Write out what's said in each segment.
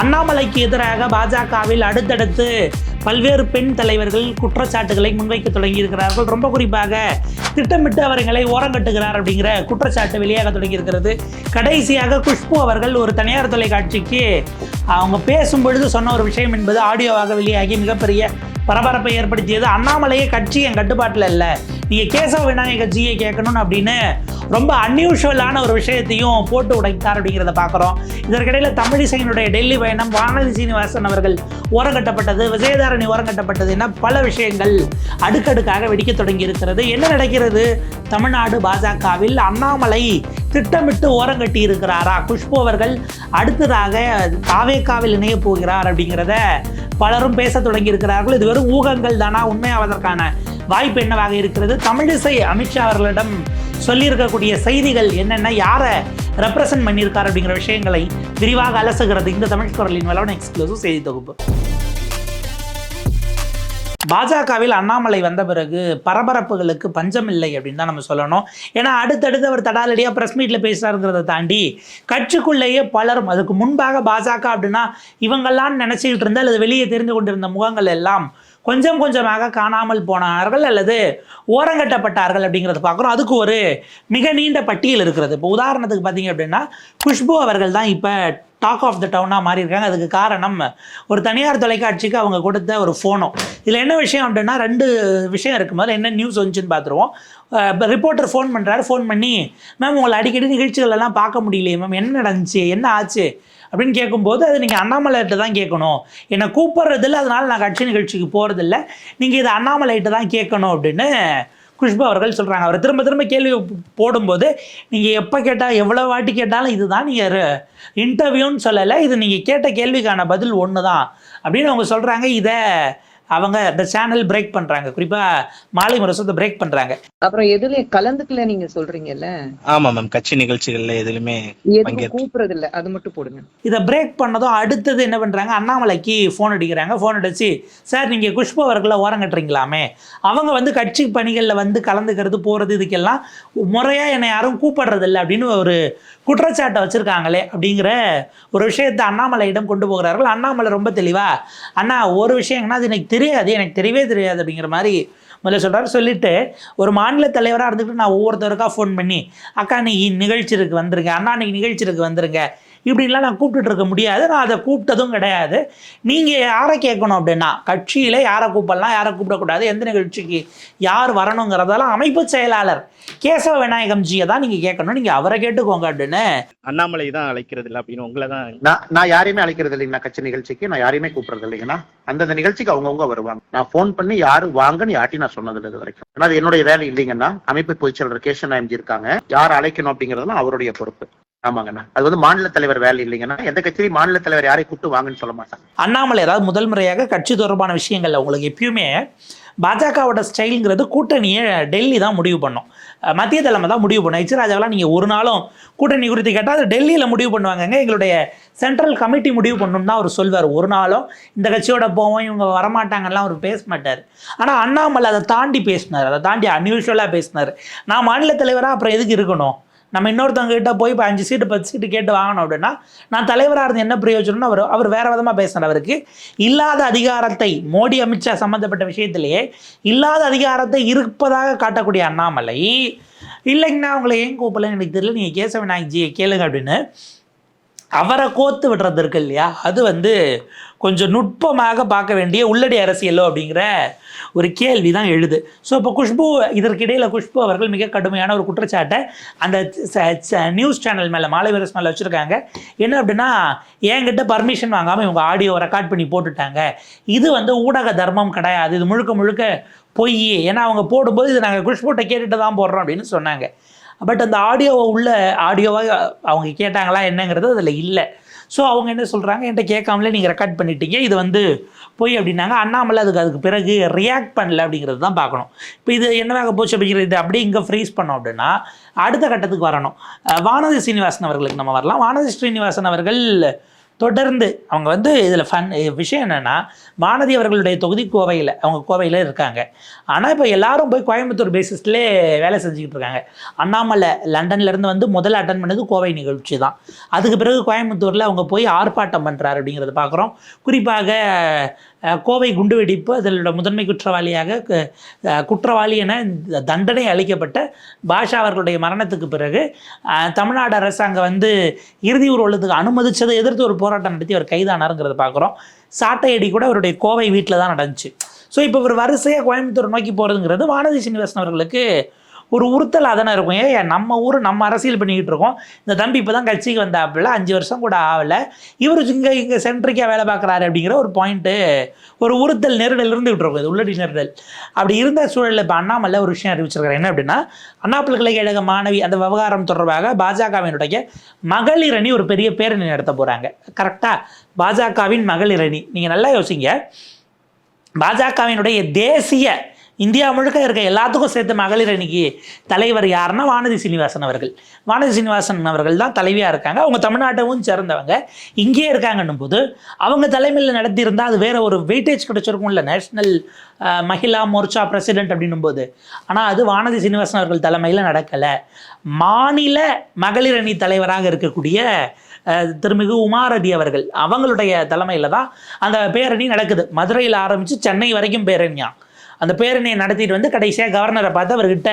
அண்ணாமலைக்கு எதிராக பாஜகவில் அடுத்தடுத்து பல்வேறு பெண் தலைவர்கள் குற்றச்சாட்டுகளை முன்வைக்க தொடங்கியிருக்கிறார்கள். ரொம்ப குறிப்பாக திட்டமிட்டு அவர்களை ஓரங்கட்டுகிறார் அப்படிங்கிற குற்றச்சாட்டு வெளியாக தொடங்கியிருக்கிறது. கடைசியாக குஷ்பு அவர்கள் ஒரு தனியார் தொலைக்காட்சிக்கு அவங்க பேசும் பொழுது சொன்ன ஒரு விஷயம் என்பது ஆடியோவாக வெளியாகி மிகப்பெரிய பரபரப்பை ஏற்படுத்தியது. அண்ணாமலையே கட்சி என் கட்டுப்பாட்டில் இல்லை. நீங்கள் கேசவ விநாயக கட்சியை கேட்கணும்னு அப்படின்னு ரொம்ப அன்யூஷுவலான ஒரு விஷயத்தையும் போட்டு உடைத்தார் அப்படிங்கிறத பார்க்குறோம் இதற்கிடையில் தமிழிசையினுடைய டெல்லி பயணம் வானதி சீனிவாசன் அவர்கள் ஓரங்கட்டப்பட்டது விஜயதாரணி ஓரங்கட்டப்பட்டது என பல விஷயங்கள் அடுக்கடுக்காக வெடிக்க தொடங்கி இருக்கிறது. என்ன நடக்கிறது? தமிழ்நாடு பாஜகவில் அண்ணாமலை திட்டமிட்டு ஓரங்கட்டி இருக்கிறாரா குஷ்பு அவர்கள் அடுத்ததாக தாவேக்காவில் இணைய போகிறார் அப்படிங்கிறத பலரும் பேச தொடங்கியிருக்கிறார்கள். இது வெறும் ஊகங்கள் தானா? உண்மையாவதற்கான வாய்ப்பு என்னவாக இருக்கிறது? தமிழிசை அமித்ஷா அவர்களிடம் சொல்லியிருக்கக்கூடிய செய்திகள் என்னென்ன? யாரை ரெப்ரசன்ட் பண்ணியிருக்கார் அப்படிங்கிற விஷயங்களை விரிவாக அலசுகிறது இந்த தமிழ் குரலின் வளவன் எக்ஸ்க்ளூசிவ் செய்தி தொகுப்பு. பாஜகவில் அண்ணாமலை வந்த பிறகு பரபரப்புகளுக்கு பஞ்சம் இல்லை அப்படின்னு தான் நம்ம சொல்லணும். ஏன்னா அடுத்தடுத்து அவர் தடாலடியாக ப்ரெஸ் மீட்டில் பேசுகிறாருங்கிறத தாண்டி கட்சிக்குள்ளேயே பலரும் அதுக்கு முன்பாக பாஜக அப்படின்னா இவங்கெல்லாம் நினச்சிக்கிட்டு இருந்த அல்லது வெளியே தெரிந்து கொண்டிருந்த முகங்கள் எல்லாம் கொஞ்சம் கொஞ்சமாக காணாமல் போனார்கள் அல்லது ஓரங்கட்டப்பட்டார்கள் அப்படிங்கிறத பார்க்குறோம். அதுக்கு ஒரு மிக நீண்ட பட்டியல் இருக்கிறது. இப்போ உதாரணத்துக்கு பார்த்தீங்க அப்படின்னா குஷ்பு அவர்கள் தான் இப்போ டாக் ஆஃப் த டவுனாக மாறி இருக்காங்க அதுக்கு காரணம் ஒரு தனியார் தொலைக்காட்சிக்கு அவங்க கொடுத்த ஒரு ஃபோனோ இதில் என்ன விஷயம் அப்படின்னா ரெண்டு விஷயம் இருக்கும் போது என்ன நியூஸ் வந்துச்சுன்னு பார்த்துருவோம். ரிப்போர்ட்டர் ஃபோன் பண்ணுறாரு ஃபோன் பண்ணி மேம் உங்களை அடிக்கடி நிகழ்ச்சிகள் எல்லாம் பார்க்க முடியலையே மேம் என்ன நடந்துச்சு? என்ன ஆச்சு? அப்படின்னு கேட்கும்போது அது நீங்கள் அண்ணாமலைகிட்ட தான் கேட்கணும். என்னை கூப்பிட்றதில்ல அதனால் நான் கட்சி நிகழ்ச்சிக்கு போகிறதில்ல நீங்கள் இதை அண்ணாமலைகிட்ட தான் கேட்கணும் அப்படின்னு குஷ்பு அவர்கள் சொல்கிறாங்க அவர் திரும்ப திரும்ப கேள்வி போடும்போது நீங்கள் எப்போ கேட்டால் எவ்வளோ வாட்டி கேட்டாலும் இதுதான் நீங்கள் இன்டர்வியூன்னு சொல்லலை இது நீங்கள் கேட்ட கேள்விக்கான பதில் ஒன்று தான் அப்படின்னு அவங்க சொல்கிறாங்க இதை அவங்க இந்த சேனல் பிரேக் பண்ணுறாங்க குறிப்பாக மாலை முரசத்தை பிரேக் பண்ணுறாங்க அப்புறம் எதுல கலந்துக்கல நீங்க சொல்றீங்கல்ல? ஆமா மேம் கட்சி நிகழ்ச்சிகள்ல பங்கேற்று- கூப்பிடுறது இல்ல அது மட்டும் போடுங்க. இதை பிரேக் பண்ணதும் அடுத்தது என்ன பண்ணுறாங்க அண்ணாமலைக்கு ஃபோன் அடிக்கிறாங்க. ஃபோன் அடிச்சு சார் நீங்கள் குஷ்பு அவர்களை ஓரங்கட்டுறீங்களாமே அவங்க வந்து கட்சி பணிகளில் வந்து கலந்துக்கிறது போகிறது இதுக்கெல்லாம் முறையாக என்னை யாரும் கூப்பிடுறதில்ல அப்படின்னு ஒரு குற்றச்சாட்டை வச்சுருக்காங்களே அப்படிங்கிற ஒரு விஷயத்தை அண்ணாமலையிடம் கொண்டு போகிறார்கள். அண்ணாமலை ரொம்ப தெளிவா அண்ணா ஒரு விஷயம்னா அது எனக்கு தெரியாது எனக்கு தெரியவே தெரியாது அப்படிங்கிற மாதிரி முதல்ல சொல்கிறாரு சொல்லிட்டு ஒரு மாநில தலைவராக இருந்துக்கிட்டு நான் ஒவ்வொருத்தருக்கா ஃபோன் பண்ணி அக்கா இன்னைக்கு நிகழ்ச்சிருக்கு வந்துருங்க அண்ணா இன்னைக்கு நிகழ்ச்சிக்கு வந்துருங்க இப்படின்லாம் நான் கூப்பிட்டுட்டு இருக்க முடியாது. நான் அதை கூப்பிட்டதும் கிடையாது. நீங்கள் யாரை கேட்கணும் அப்படின்னா கட்சியில் யாரை கூப்பிடலாம் யாரை கூப்பிடக்கூடாது எந்த நிகழ்ச்சிக்கு யார் வரணுங்கிறதெல்லாம் அமைப்பு செயலாளர் கேசவ விநாயகம் ஜியை தான் நீங்கள் கேட்கணும். நீங்கள் அவரை கேட்டுக்கோங்க அப்படின்னு. அண்ணாமலை தான் அழைக்கிறது இல்ல அப்படின்னு உங்களை தான் நான் நான் யாரையுமே அழைக்கிறது இல்லைங்கண்ணா கட்சி நிகழ்ச்சிக்கு நான் யாரையுமே கூப்பிடுறது இல்லைங்கண்ணா அந்தந்த நிகழ்ச்சிக்கு அவங்கவுங்க வருவாங்க. நான் ஃபோன் பண்ணி யாரு வாங்கன்னு யார்ட்டையும் நான் சொன்னது இல்லை இது வரைக்கும். ஏன்னா அது என்னுடைய வேலை இல்லைங்கண்ணா அமைப்பு பொதுச்செயலர் கேஷன் எம்ஜி இருக்காங்க. யார் அழைக்கணும் அப்படிங்கறதுலாம் அவருடைய பொறுப்பு. ஆமாங்கண்ணா. அது வந்து மாநில தலைவர் வேலை இல்லைங்கண்ணா. எந்த கட்சியும் மாநில தலைவர் யாரையும் கூப்பிட்டு வாங்கன்னு சொல்ல மாட்டாங்க. அண்ணாமலை ஏதாவது முதல் முறையாக கட்சி தொடர்பான விஷயங்கள்ல உங்களுக்கு எப்பயுமே பாஜகவோட ஸ்டைலுங்கிறது கூட்டணியை டெல்லி தான் முடிவு பண்ணும். மத்திய தலைமை தான் முடிவு பண்ணேன் இச்சராஜாவெல்லாம் நீங்கள் ஒரு நாளும் கூட்டணி குறித்து கேட்டால் அது டெல்லியில் முடிவு பண்ணுவாங்கங்க. எங்களுடைய சென்ட்ரல் கமிட்டி முடிவு பண்ணணும்னு தான் அவர் சொல்வார். ஒரு நாளும் இந்த கட்சியோட போவோம் இவங்க வரமாட்டாங்கலாம் அவர் பேச மாட்டார் ஆனால் அண்ணாமலை அதை தாண்டி பேசினார். அதை தாண்டி அன்யூஷுவலாக பேசினார். நான் மாநில தலைவராக அப்புறம் எதுக்கு இருக்கணும்? நம்ம இன்னொருத்தவங்க கிட்ட போய் இப்போ அஞ்சு சீட்டு பத்து சீட்டு கேட்டு வாங்கணும் அப்படின்னா நான் தலைவராக இருந்து என்ன பிரயோஜனம்னு அவர் அவர் வேறு விதமாக பேசினார் அவருக்கு. இல்லாத அதிகாரத்தை மோடி அமித்ஷா சம்மந்தப்பட்ட விஷயத்திலேயே இல்லாத அதிகாரத்தை இருப்பதாக காட்டக்கூடிய அண்ணாமலை இல்லைங்கண்ணா உங்களை ஏன் கூப்பிடலன்னு எனக்கு தெரியல நீங்கள் கேசவ விநாயக்ஜியை கேளுங்க அப்படின்னு அவரை கோத்து விடுறது இருக்கு இல்லையா? அது வந்து கொஞ்சம் நுட்பமாக பார்க்க வேண்டிய உள்ளடி அரசியலோ அப்படிங்கிற ஒரு கேள்வி தான் எழுது. ஸோ இப்போ குஷ்பு இதற்கிடையில் குஷ்பு அவர்கள் மிக கடுமையான ஒரு குற்றச்சாட்டை அந்த ச- நியூஸ் சேனல் மேலே மாலை வீரஸ் மேலே வச்சுருக்காங்க. என்ன அப்படின்னா என்கிட்ட பர்மிஷன் வாங்காமல் இவங்க ஆடியோ ரெக்கார்ட் பண்ணி போட்டுட்டாங்க. இது வந்து ஊடக தர்மம் கிடையாது. இது முழுக்க முழுக்க பொய். ஏன்னா அவங்க போடும்போது இது நாங்கள் குஷ்புட்டை கேட்டுட்டு தான் போடுறோம் அப்படின்னு சொன்னாங்க. பட் அந்த ஆடியோவை உள்ள ஆடியோவாக அவங்க கேட்டாங்களா என்னங்கிறது அதில் இல்லை. ஸோ அவங்க என்ன சொல்கிறாங்க என்கிட்ட கேட்காமலே நீங்கள் ரெக்கார்ட் பண்ணிட்டீங்க. இது வந்து போய் அப்படின்னாங்க. அண்ணாமலை அதுக்கு அதுக்கு பிறகு ரியாக்ட் பண்ணல அப்படிங்கிறது தான் பார்க்கணும். இப்போ இது என்னவாக போச்சு அப்படிங்கிறது இது அப்படியே இங்கே ஃப்ரீஸ் பண்ணோம் அப்படின்னா அடுத்த கட்டத்துக்கு வரணும். வானதி ஸ்ரீனிவாசன் அவர்களுக்கு நம்ம வரலாம். வானதி ஸ்ரீனிவாசன் அவர்கள் தொடர்ந்து அவங்க வந்து இதில் ஃபன் விஷயம் என்னென்னா வானதி அவர்களுடைய தொகுதி கோவையில் அவங்க கோவையில் இருக்காங்க. ஆனால் இப்போ எல்லாரும் போய் கோயம்புத்தூர் பேசிஸ்லேயே வேலை செஞ்சுக்கிட்டு இருக்காங்க. அண்ணாமலை லண்டன்லேருந்து வந்து முதல்ல அட்டன் பண்ணது கோவை நிகழ்ச்சி தான் அதுக்கு பிறகு கோயம்புத்தூரில் அவங்க போய் ஆர்ப்பாட்டம் பண்ணுறாரு அப்படிங்கிறத பார்க்குறோம் குறிப்பாக கோவை குண்டுவெடிப்பு அதனோட முதன்மை குற்றவாளியாக குற்றவாளி என தண்டனை அளிக்கப்பட்ட பாஷா அவர்களுடைய மரணத்துக்கு பிறகு தமிழ்நாடு அரசாங்கம் வந்து இறுதி ஊர்வலத்துக்கு அனுமதிச்சதை எதிர்த்து ஒரு போராட்டம் நடத்தி அவர் கைதானாருங்கிறத பார்க்குறோம் சாட்டையடி கூட அவருடைய கோவை வீட்டில் தான் நடந்துச்சு. ஸோ இப்போ ஒரு வரிசையாக கோயம்புத்தூர் நோக்கி போகிறதுங்கிறது வானதி சீனிவாசன் அவர்களுக்கு ஒரு உறுத்தலாக தானே இருக்கும். ஏன் நம்ம ஊர் நம்ம அரசியல் பண்ணிக்கிட்டு இருக்கோம். இந்த தம்பி இப்போ தான் கட்சிக்கு வந்தாப்புல அஞ்சு வருஷம் கூட ஆகலை. இவர் இங்கே இங்கே சென்ட்ரிக்காக வேலை பார்க்குறாரு அப்படிங்கிற ஒரு பாயிண்ட்டு ஒரு உறுத்தல் நெருடல் இருந்துகிட்டு இருக்கும் இது உள்ளடி நெருடல். அப்படி இருந்த சூழலில் இப்போ அண்ணாமலை ஒரு விஷயம் அறிவிச்சிருக்கிறார். என்ன அப்படின்னா அண்ணா பல்கலைக்கழக மாணவி அந்த விவகாரம் தொடர்பாக பாஜகவினுடைய மகளிர் அணி ஒரு பெரிய பேரணி நடத்த போகிறாங்க கரெக்டாக பாஜகவின் மகளிர் அணி நீங்கள் நல்லா யோசிங்க. பாஜகவினுடைய தேசிய இந்தியா முழுக்க இருக்க எல்லாத்துக்கும் சேர்த்து மகளிர் அணிக்கு தலைவர் யாருன்னா வானதி சீனிவாசன் அவர்கள். வானதி சீனிவாசன் அவர்கள் தான் தலைவியாக இருக்காங்க. அவங்க தமிழ்நாட்டவும் சேர்ந்தவங்க. இங்கேயே இருக்காங்கன்னும் போது அவங்க தலைமையில் நடத்தியிருந்தால் அது வேற ஒரு வெயிட்டேஜ் கிடைச்சிருக்கும்ல. நேஷ்னல் மகிழா மோர்ச்சா பிரசிடென்ட் அப்படின்னும் போது. ஆனால் அது வானதி சீனிவாசன் அவர்கள் தலைமையில் நடக்கலை. மாநில மகளிர் அணி தலைவராக இருக்கக்கூடிய திருமிகு உமாரதி அவர்கள் அவங்களுடைய தலைமையில் தான் அந்த பேரணி நடக்குது. மதுரையில் ஆரம்பித்து சென்னை வரைக்கும் பேரணியா. அந்த பேரணியை நடத்திட்டு வந்து கடைசியாக கவர்னரை பார்த்து அவர்கிட்ட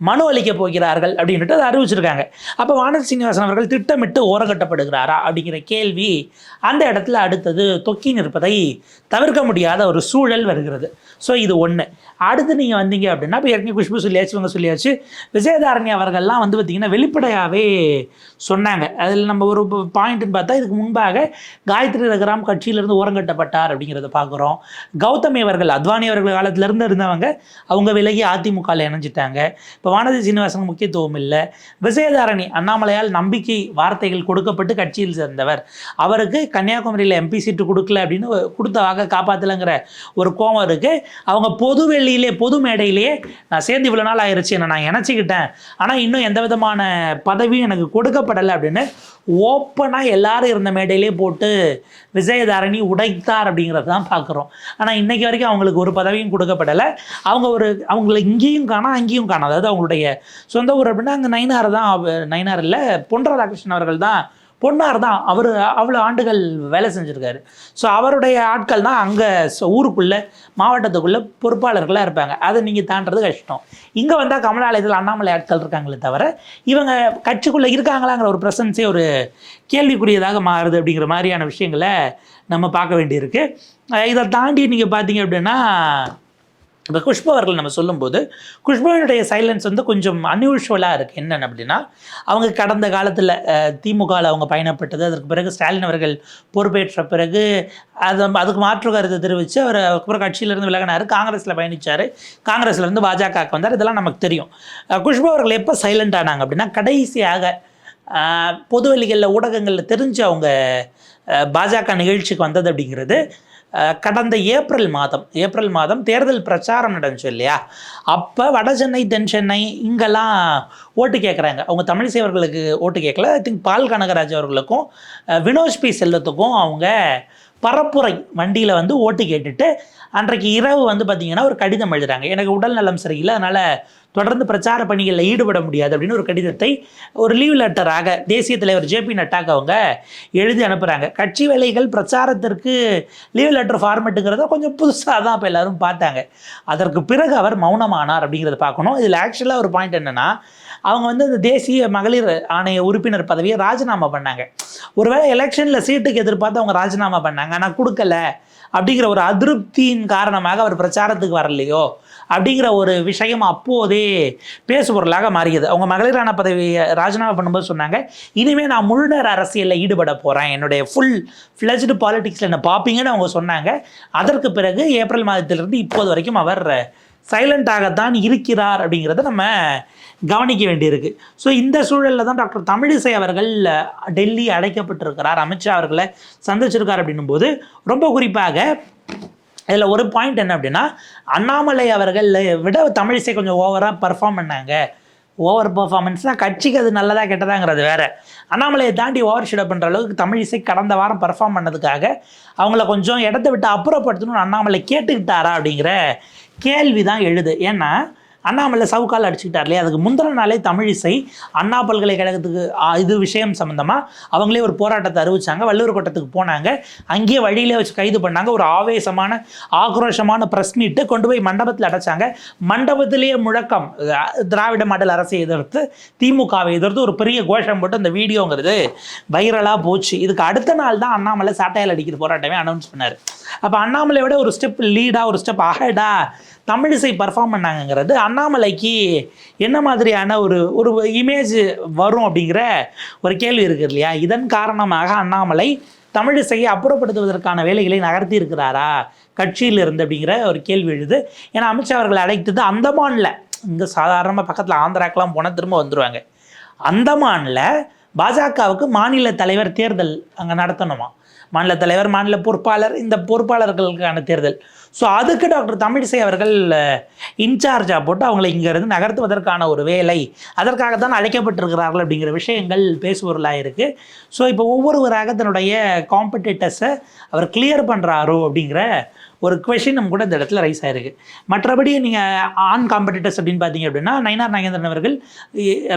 மனு அளிக்க போகிறார்கள் அப்படின்ட்டு அதை அறிவிச்சிருக்காங்க. அப்போ வானதி சீனிவாசன் அவர்கள் திட்டமிட்டு ஓரங்கட்டப்படுகிறாரா அப்படிங்கிற கேள்வி அந்த இடத்துல அடுத்தது தொக்கி நிற்பதை தவிர்க்க முடியாத ஒரு சூழல் வருகிறது. ஸோ இது ஒன்று அடுத்து நீங்கள் வந்தீங்க அப்படின்னா இப்போ ஏற்கனவே குஷ்பு சொல்லியாச்சு இவங்க சொல்லியாச்சு. விஜயதாரணி அவர்கள்லாம் வந்து பார்த்திங்கன்னா வெளிப்படையாகவே சொன்னாங்க. அதில் நம்ம ஒரு பாயிண்ட்னு பார்த்தா இதுக்கு முன்பாக காயத்ரி ரகுராம் கட்சியிலிருந்து ஓரங்கட்டப்பட்டார் அப்படிங்கிறத பார்க்குறோம் கௌதமி அவர்கள் அத்வானி அவர்கள் காலத்திலேருந்து இருந்தவங்க அவங்க விலகி அதிமுகவில் இணைஞ்சிட்டாங்க. இப்போ வானதி சீனிவாசன் முக்கியத்துவம் இல்லை. விஜயதாரணி அண்ணாமலையால் நம்பிக்கை வார்த்தைகள் கொடுக்கப்பட்டு கட்சியில் சேர்ந்தவர். அவருக்கு கன்னியாகுமரியில் எம்பி சீட்டு கொடுக்கல அப்படின்னு கொடுத்த வாக்க காப்பாற்றலைங்கிற ஒரு கோபம் இருக்குது அவங்க பொது வெளியிலே பொது மேடையிலேயே நான் சேர்ந்து இவ்வளோ நாள் ஆயிடுச்சு என்னை நான் இணைச்சிக்கிட்டேன். ஆனால் இன்னும் எந்த விதமான பதவியும் எனக்கு கொடுக்கப்படலை அப்படின்னு ஓப்பனாக எல்லாரும் இருந்த மேடையிலே போட்டு விஜயதாரணி உடைத்தார் அப்படிங்கிறது தான் பார்க்குறோம். ஆனால் இன்னைக்கு வரைக்கும் அவங்களுக்கு ஒரு பதவியும் கொடுக்கப்படலை. அவங்க ஒரு அவங்கள இங்கேயும் காணா அங்கேயும் காணோம் அதாவது அவங்களுடைய சொந்த ஊர் அப்படின்னா அங்கே நயினார் தான் நயினார் இல்லை பொன் ராதாகிருஷ்ணன் அவர்கள் தான் பொன்னார் தான். அவர் அவ்வளோ ஆண்டுகள் வேலை செஞ்சுருக்காரு. ஸோ அவருடைய ஆட்கள் தான் அங்கே ஊருக்குள்ளே மாவட்டத்துக்குள்ளே பொறுப்பாளர்களாக இருப்பாங்க. அதை நீங்கள் தாண்டது கஷ்டம். இங்கே வந்தால் கமலாலயத்தில் அண்ணாமலை ஆட்கள் இருக்காங்களே தவிர இவங்க கட்சிக்குள்ளே இருக்காங்களாங்கிற ஒரு ப்ரெசன்ஸே ஒரு கேள்விக்குரியதாக மாறுது அப்படிங்கிற மாதிரியான விஷயங்களை நம்ம பார்க்க வேண்டியிருக்கு. இதை தாண்டி நீங்கள் பார்த்தீங்க அப்படின்னா இப்போ குஷ்பு அவர்கள் நம்ம சொல்லும்போது குஷ்புவினுடைய சைலன்ஸ் வந்து கொஞ்சம் அன்யூஷுவலாக இருக்குது என்னென்னு அப்படின்னா அவங்க கடந்த காலத்தில் திமுகவில் அவங்க பயணப்பட்டது அதற்கு பிறகு ஸ்டாலின் அவர்கள் பொறுப்பேற்ற பிறகு அது அதுக்கு மாற்று கருத்தை தெரிவித்து அவர் அதுக்கப்புறம் கட்சியிலேருந்து விலகினார் காங்கிரஸில் பயணித்தார் காங்கிரஸ்லேருந்து பாஜகவுக்கு வந்தார். இதெல்லாம் நமக்கு தெரியும். குஷ்பு அவர்கள் எப்போ சைலண்ட் ஆனாங்க அப்படின்னா கடைசியாக பொதுவெளிகளில் ஊடகங்களில் தெரிஞ்சு அவங்க பாஜக நிகழ்ச்சிக்கு வந்தது அப்படிங்கிறது கடந்த ஏப்ரல் மாதம் ஏப்ரல் மாதம் தேர்தல் பிரச்சாரம் நடந்துச்சு இல்லையா? அப்போ வட சென்னை தென் சென்னை இங்கெல்லாம் ஓட்டு கேட்குறாங்க அவங்க தமிழிசை அவர்களுக்கு ஓட்டு கேட்கல ஐ திங்க் பால் கனகராஜ் அவர்களுக்கும் அஹ், வினோஷ் பி செல்வத்துக்கும் அவங்க பரப்புரை வண்டியில் வந்து ஓட்டு கேட்டுட்டு அன்றைக்கு இரவு வந்து பார்த்திங்கன்னா ஒரு கடிதம் எழுதுறாங்க. எனக்கு உடல் நலம் சரியில்லை. அதனால் தொடர்ந்து பிரச்சார பணிகளில் ஈடுபட முடியாது அப்படின்னு ஒரு கடிதத்தை ஒரு லீவ் லெட்டராக தேசிய தலைவர் ஜேபி நட்டாக்கு அவங்க எழுதி அனுப்புகிறாங்க கட்சி வேலைகள் பிரச்சாரத்திற்கு லீவ் லெட்டர் ஃபார்மெட்டுங்கிறத கொஞ்சம் புதுசாக தான் இப்போ எல்லோரும் பார்த்தாங்க. அதற்கு பிறகு அவர் மௌனமானார் அப்படிங்கிறத பார்க்கணும். இதில் ஆக்சுவலாக ஒரு பாயிண்ட் என்னென்னா அவங்க வந்து இந்த தேசிய மகளிர் ஆணைய உறுப்பினர் பதவியை ராஜினாமா பண்ணாங்க. ஒருவேளை எலெக்ஷனில் சீட்டுக்கு எதிர்பார்த்து அவங்க ராஜினாமா பண்ணாங்க. ஆனால் கொடுக்கல. அப்படிங்கிற ஒரு அதிருப்தியின் காரணமாக அவர் பிரச்சாரத்துக்கு வரலையோ அப்படிங்கிற ஒரு விஷயம் அப்போதே பேசுபொருளாக மாறியது. அவங்க மகளிரான பதவியை ராஜினாமா பண்ணும்போது சொன்னாங்க இனிமேல் நான் முழுநேர அரசியலில் ஈடுபட போகிறேன் என்னுடைய ஃபுல் ஃப்ளெஜ்டு பாலிடிக்ஸில் என்ன பார்ப்பீங்கன்னு அவங்க சொன்னாங்க. அதற்கு பிறகு ஏப்ரல் மாதத்திலிருந்து இப்போது வரைக்கும் அவர் சைலண்டாகத்தான் இருக்கிறார் அப்படிங்கிறத நம்ம கவனிக்க வேண்டியிருக்கு. ஸோ இந்த சூழலில் தான் டாக்டர் தமிழிசை அவர்கள் டெல்லி அழைக்கப்பட்டிருக்கிறார் அமித்ஷா அவர்களை சந்திச்சிருக்கார் அப்படின்னும் போது ரொம்ப குறிப்பாக இதில் ஒரு பாயிண்ட் என்ன அப்படின்னா அண்ணாமலை அவர்கள் விட தமிழிசை கொஞ்சம் ஓவராக பர்ஃபார்ம் பண்ணாங்க. ஓவர் பர்ஃபார்மன்ஸ்னால் கட்சிக்கு அது நல்லதாக கெட்டதாங்கிறது வேற. அண்ணாமலையை தாண்டி ஓவர் ஷீட் பண்ணுற அளவுக்கு தமிழிசை கடந்த வாரம் பெர்ஃபார்ம் பண்ணதுக்காக அவங்கள கொஞ்சம் இடத்த விட்டு அப்புறப்படுத்தணும்னு அண்ணாமலை கேட்டுக்கிட்டாரா அப்படிங்கிற கேள்வி தான் எழுது. ஏன்னா அண்ணாமலை சவுக்கால் அடிச்சுக்கிட்டார் இல்லையா? அதுக்கு முந்தின நாளே தமிழிசை அண்ணா பல்கலைக்கழகத்துக்கு இது விஷயம் சம்மந்தமாக அவங்களே ஒரு போராட்டத்தை அறிவிச்சாங்க. வள்ளுவர் கோட்டத்துக்கு போனாங்க. அங்கேயே வழியிலே வச்சு கைது பண்ணாங்க. ஒரு ஆவேசமான ஆக்ரோஷமான ப்ரெஸ் மீட்டு கொண்டு போய் மண்டபத்தில் அடைச்சாங்க. மண்டபத்திலேயே முழக்கம் திராவிட மாடல் அரசை எதிர்த்து திமுகவை எதிர்த்து ஒரு பெரிய கோஷம் போட்டு அந்த வீடியோங்கிறது வைரலாக போச்சு. இதுக்கு அடுத்த நாள் தான் அண்ணாமலை சாட்டையால் அடிக்கிற போராட்டமே அனௌன்ஸ் பண்ணார். அப்போ அண்ணாமலையோட ஒரு ஸ்டெப் லீடாக ஒரு ஸ்டெப் அஹெடா தமிழிசை பர்ஃபார்ம் பண்ணாங்கங்கிறது அண்ணாமலைக்கு என்ன மாதிரியான ஒரு ஒரு இமேஜ் வரும் அப்படிங்கிற ஒரு கேள்வி இருக்குது இல்லையா? இதன் காரணமாக அண்ணாமலை தமிழிசையை அப்புறப்படுத்துவதற்கான வேலைகளை நகர்த்தி இருக்கிறாரா? கட்சியில் இருந்து அப்படிங்கிற ஒரு கேள்வி எழுது. ஏன்னா அமித்ஷா அவர்களை அழைத்தது அந்தமானில். இங்கே சாதாரணமாக பக்கத்தில் ஆந்திராக்கெலாம் போனால் திரும்ப வந்துடுவாங்க அந்தமானில் பாஜகவுக்கு மாநில தலைவர் தேர்தல் அங்கே நடத்தணுமா? மாநில தலைவர் மாநில பொறுப்பாளர் இந்த பொறுப்பாளர்களுக்கான தேர்தல். ஸோ அதுக்கு டாக்டர் தமிழிசை அவர்கள் இன்சார்ஜாக போட்டு அவங்களை இங்கேருந்து நகர்த்துவதற்கான ஒரு வேலை அதற்காக தான் அழைக்கப்பட்டிருக்கிறார்கள் அப்படிங்கிற விஷயங்கள் பேசுபொருளாக இருக்குது ஸோ இப்போ ஒவ்வொருவராக தன்னுடைய காம்படிட்டர்ஸை அவர் கிளியர் பண்ணுறாரோ அப்படிங்கிற ஒரு கொஷினும் கூட இந்த இடத்துல ரைஸ் ஆயிருக்கு. மற்றபடி நீங்கள் ஆன் காம்படிட்டர்ஸ் அப்படின்னு பார்த்தீங்க அப்படின்னா நயினார் நாகேந்திரன் அவர்கள்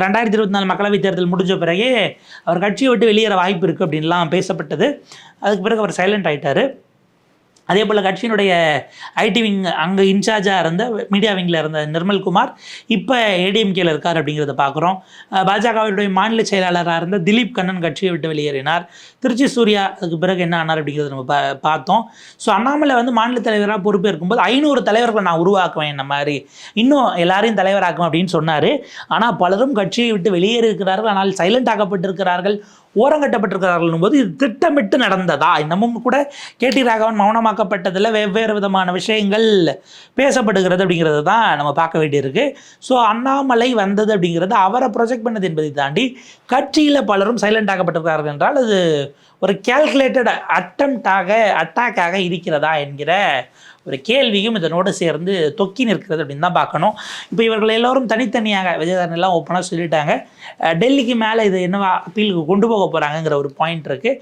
ரெண்டாயிரத்தி இருபத்தி நாலு மக்களவைத் தேர்தல் முடிஞ்ச பிறகே அவர் கட்சியை விட்டு வெளியேற வாய்ப்பு இருக்குது அப்படின்லாம் பேசப்பட்டது. அதுக்கு பிறகு அவர் சைலண்ட் ஆகிட்டார் அதே போல் கட்சியினுடைய ஐடி விங் அங்கே இன்சார்ஜாக இருந்த மீடியா விங்கில் இருந்த நிர்மல்குமார் இப்போ ஏடிஎம்கேல இருக்கார் அப்படிங்கிறத பார்க்குறோம் பாஜகவினுடைய மாநில செயலாளராக இருந்த திலீப் கண்ணன் கட்சியை விட்டு வெளியேறினார். திருச்சி சூர்யா அதுக்கு பிறகு என்ன ஆனார் அப்படிங்கிறத நம்ம பா பார்த்தோம். ஸோ அண்ணாமலை வந்து மாநில தலைவராக பொறுப்பேற்கும்போது ஐநூறு தலைவர்களை நான் உருவாக்குவேன் இந்த மாதிரி. இன்னும் எல்லாரையும் தலைவராக்குவேன் அப்படின்னு சொன்னார். ஆனால் பலரும் கட்சியை விட்டு வெளியேறி இருக்கிறார்கள் ஆனால் சைலண்ட் ஆக்கப்பட்டிருக்கிறார்கள் ஓரங்கட்டப்பட்டிருக்கிறார்கள் போது இது திட்டமிட்டு நடந்ததா? இன்னமும் கூட கேடி ராகவன் உருவாக்கப்பட்டதில் வெவ்வேறு விதமான விஷயங்கள் பேசப்படுகிறது அப்படிங்கிறது தான் நம்ம பார்க்க வேண்டியிருக்கு. ஸோ அண்ணாமலை வந்தது அப்படிங்கிறது அவரை ப்ரொஜெக்ட் பண்ணது என்பதை தாண்டி கட்சியில் பலரும் சைலண்ட் ஆகப்பட்டிருக்கிறார்கள் என்றால் அது ஒரு கேல்குலேட்டட் அட்டம்ப்டாக அட்டாக்காக இருக்கிறதா என்கிற ஒரு கேள்வியும் இதனோடு சேர்ந்து தொக்கி நிற்கிறது அப்படின்னு தான் பார்க்கணும். இப்போ இவர்கள் எல்லோரும் தனித்தனியாக விஜயதாரணெல்லாம் ஓப்பனாக சொல்லிட்டாங்க. டெல்லிக்கு மேலே இது என்னவா அப்பீலுக்கு கொண்டு போக போகிறாங்கங்கிற ஒரு பாயிண்ட் இருக்குது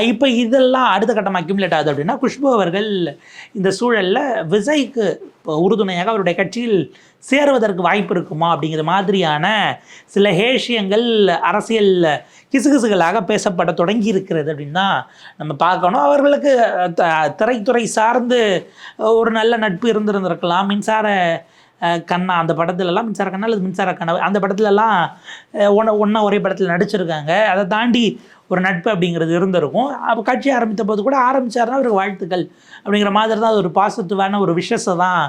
இப்போ இதெல்லாம் அடுத்த கட்டமாக அக்யூமுலேட் ஆகுது அப்படின்னா குஷ்பு அவர்கள் இந்த சூழலில் விஜய்க்கு இப்போ உறுதுணையாக அவருடைய கட்சியில் சேருவதற்கு வாய்ப்பு இருக்குமா அப்படிங்கிற மாதிரியான சில ஹேஷியங்கள் அரசியல் கிசுகிசுகளாக பேசப்பட தொடங்கி இருக்கிறது அப்படின்னு தான் நம்ம பார்க்கணும். அவர்களுக்கு த- திரைத்துறை சார்ந்து ஒரு நல்ல நட்பு இருந்திருந்திருக்கலாம். மின்சார கண்ணா அந்த படத்துலலாம் மின்சார கண்ணா அல்லது மின்சார கண்ணா அந்த படத்துலலாம் ஒன்று ஒன்றா ஒரே படத்தில் நடிச்சிருக்காங்க. அதை தாண்டி ஒரு நட்பு அப்படிங்கிறது இருந்திருக்கும். அப்போ கட்சி ஆரம்பித்த போது கூட ஆரம்பிச்சாருன்னா அவருக்கு வாழ்த்துக்கள் அப்படிங்கிற மாதிரி தான் அது ஒரு பாசிட்டிவான ஒரு விஷஸை தான்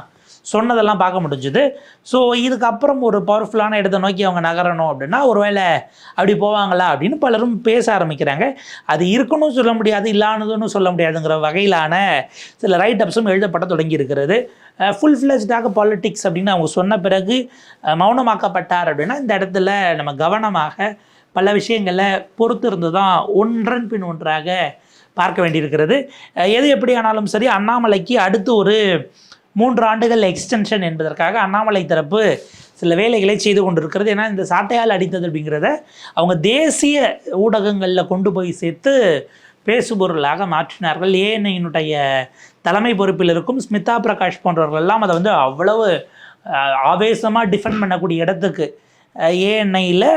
சொன்னதெல்லாம் பார்க்க முடிஞ்சுது. ஸோ இதுக்கப்புறம் ஒரு பவர்ஃபுல்லான இடத்தை நோக்கி அவங்க நகரணும் அப்படின்னா ஒருவேளை அப்படி போவாங்களா அப்படின்னு பலரும் பேச ஆரம்பிக்கிறாங்க. அது இருக்கணும் சொல்ல முடியாது இல்லாததுன்னு சொல்ல முடியாதுங்கிற வகையிலான சில ரைட் அப்ஸும் எழுதப்பட தொடங்கி இருக்கிறது ஃபுல் ஃப்ளெஜ்டாக பாலிட்டிக்ஸ் அப்படின்னு அவங்க சொன்ன பிறகு மௌனமாக்கப்பட்டார் அப்படின்னா இந்த இடத்துல நம்ம கவனமாக பல விஷயங்களை பொறுத்து இருந்து தான் ஒன்றன் பின் ஒன்றாக பார்க்க வேண்டியிருக்கிறது. எது எப்படியானாலும் சரி அண்ணாமலைக்கு அடுத்து ஒரு மூன்று ஆண்டுகள் எக்ஸ்டென்ஷன் என்பதற்காக அண்ணாமலை தரப்பு சில வேலைகளை செய்து கொண்டிருக்கிறது. ஏன்னா இந்த சாட்டையால் அடித்தது அப்படிங்கிறத அவங்க தேசிய ஊடகங்களில் கொண்டு போய் சேர்த்து பேசுபொருளாக மாற்றினார்கள். ஏஎன்ஐயினுடைய தலைமை பொறுப்பில் இருக்கும் ஸ்மிதா பிரகாஷ் போன்றவர்கள் எல்லாம் அதை வந்து அவ்வளவு ஆவேசமாக டிஃபெண்ட் பண்ணக்கூடிய இடத்துக்கு ஏஎன்ஐயில்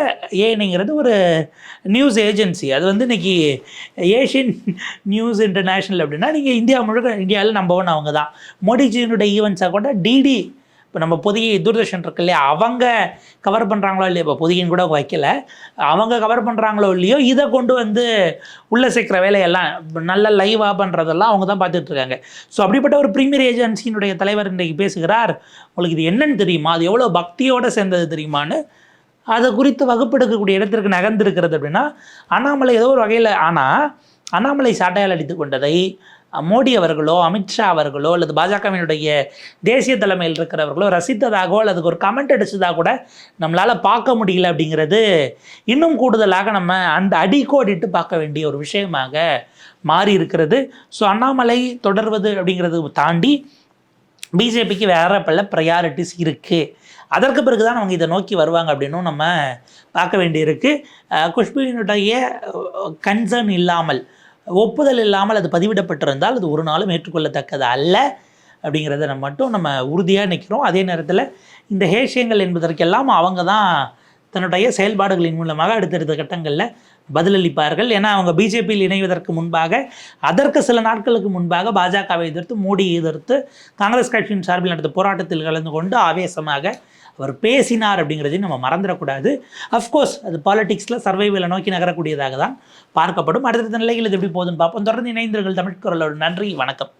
ஏஎன்ஐங்கிறது ஒரு நியூஸ் ஏஜென்சி அது வந்து இன்றைக்கி ஏஷியன் நியூஸ் இன்டர்நேஷ்னல் அப்படின்னா நீங்கள் இந்தியா முழுக்க இந்தியாவில் நம்பர் ஒன் அவங்க தான். மோடிஜியினுடைய ஈவெண்ட்ஸாக கூட டிடி இப்போ நம்ம புதிய தூர்தர்ஷன் இருக்கு இல்லையா அவங்க கவர் பண்ணுறாங்களோ இல்லையா இப்போ பொதிகைன்னு கூட வைக்கல. அவங்க கவர் பண்ணுறாங்களோ இல்லையோ இதை கொண்டு வந்து உள்ளே சேர்க்குற வேலையெல்லாம் நல்ல லைவாக பண்ணுறதெல்லாம் அவங்க தான் பார்த்துட்ருக்காங்க ஸோ அப்படிப்பட்ட ஒரு ப்ரீமியர் ஏஜென்சியினுடைய தலைவர் இன்றைக்கு பேசுகிறார். உங்களுக்கு இது என்னன்னு தெரியுமா? அது எவ்வளோ பக்தியோடு சேர்ந்தது தெரியுமான்னு அதை குறித்து வகுப்பெடுக்கக்கூடிய இடத்திற்கு நகர்ந்திருக்கிறது அப்படின்னா அண்ணாமலை ஏதோ ஒரு வகையில் ஆனால் அண்ணாமலை சாட்டையால் அடித்து கொண்டதை மோடி அவர்களோ அமித்ஷா அவர்களோ அல்லது பாஜகவினுடைய தேசிய தலைமையில் இருக்கிறவர்களோ ரசித்ததாகவோ அல்லது ஒரு கமெண்ட் அடிச்சதாக கூட நம்மளால் பார்க்க முடியல அப்படிங்கிறது இன்னும் கூடுதலாக நம்ம அந்த அடிக்கோடிட்டு பார்க்க வேண்டிய ஒரு விஷயமாக மாறி இருக்கிறது. ஸோ அண்ணாமலை தொடர்வது அப்படிங்கிறது தாண்டி பிஜேபிக்கு வேற பல ப்ரையாரிட்டிஸ் இருக்குது அதற்கு பிறகு தான் அவங்க இதை நோக்கி வருவாங்க அப்படின்னும் நம்ம பார்க்க வேண்டியிருக்கு. குஷ்புவினுடைய கன்சர்ன் இல்லாமல் ஒப்புதல் இல்லாமல் அது பதிவிடப்பட்டிருந்தால் அது ஒரு நாளும் ஏற்றுக்கொள்ளத்தக்கது அல்ல அப்படிங்கிறத நம்ம மட்டும் நம்ம உறுதியாக நிற்கிறோம் அதே நேரத்தில் இந்த ஹேஷியங்கள் என்பதற்கெல்லாம் அவங்க தான் தன்னுடைய செயல்பாடுகளின் மூலமாக அடுத்தடுத்த கட்டங்களில் பதிலளிப்பார்கள். ஏன்னா அவங்க பிஜேபியில் இணைவதற்கு முன்பாக அதற்கு சில நாட்களுக்கு முன்பாக பாஜகவை எதிர்த்து மோடியை எதிர்த்து காங்கிரஸ் கட்சியின் சார்பில் நடந்த போராட்டத்தில் கலந்து கொண்டு ஆவேசமாக அவர் பேசினார் அப்படிங்கிறதையும் நம்ம மறந்துடக்கூடாது. அஃப்கோர்ஸ் அது பாலிடிக்ஸில் சர்வைவில் நோக்கி நகரக்கூடியதாக தான் பார்க்கப்படும். அடுத்தடுத்த நிலையில் இது எப்படி போகுதுன்னு பார்ப்போம். தொடர்ந்து இணைந்தர்கள் தமிழ்குரலோட நன்றி வணக்கம்.